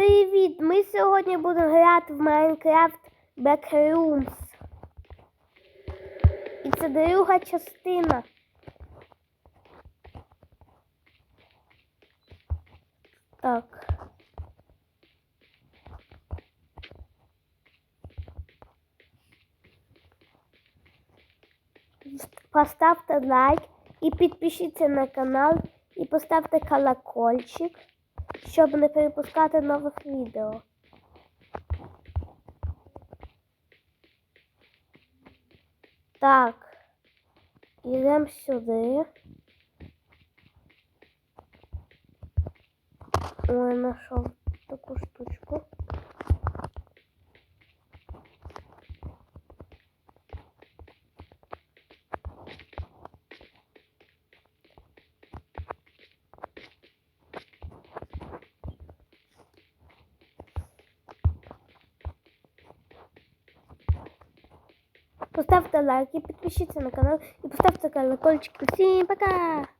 Привіт! Ми сьогодні будемо грати в Minecraft Backrooms. І це друга частина. Так. Поставте лайк і підпишіться на канал і поставте колокольчик, щоб не перепускати нових відео. Так, йдемо сюди. Ой, знайшов таку штучку. Поставте лайк і підпишіться на канал и поставьте колокольчик. Всем пока!